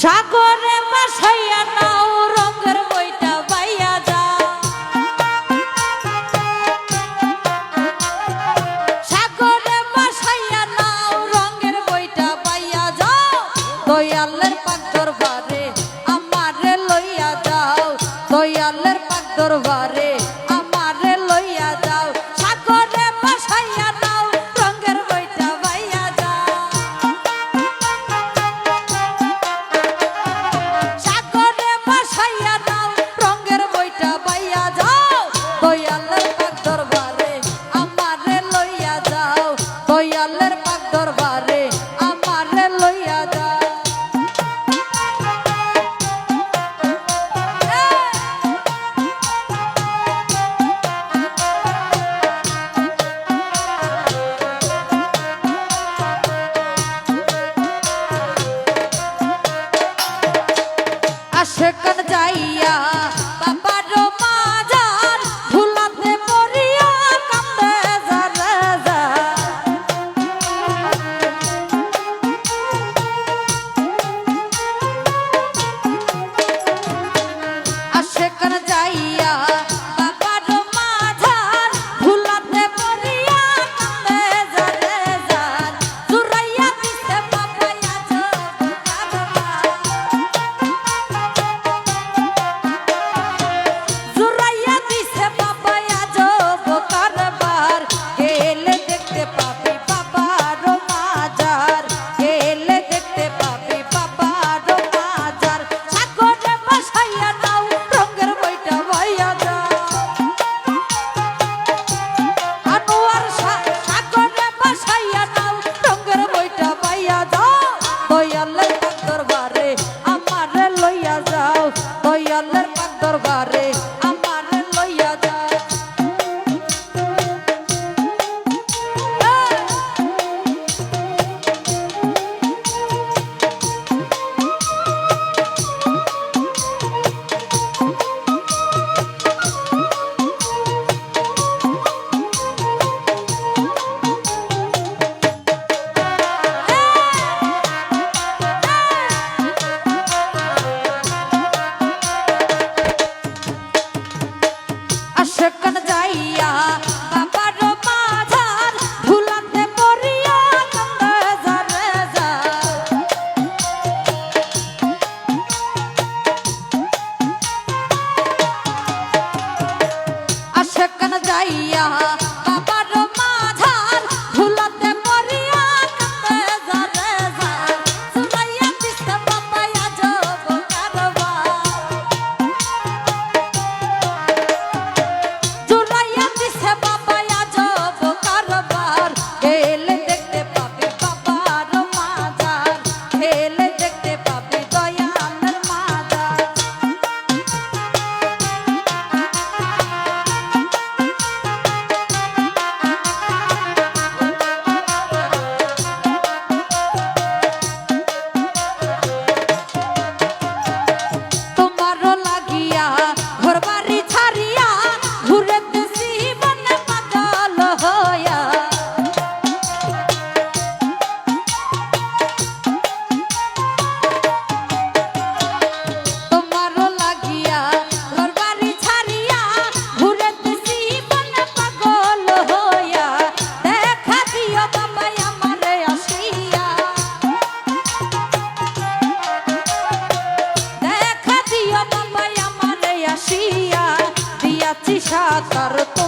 সাগরে মাসাইয়া নাও, রঙের বইটা পাইয়া যা সাগরে মাসাইয়া নাও, রঙের বইটা পাইয়া যাও দয়ালের পান্তর বারে পাইয়া আশা তো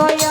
soy yo.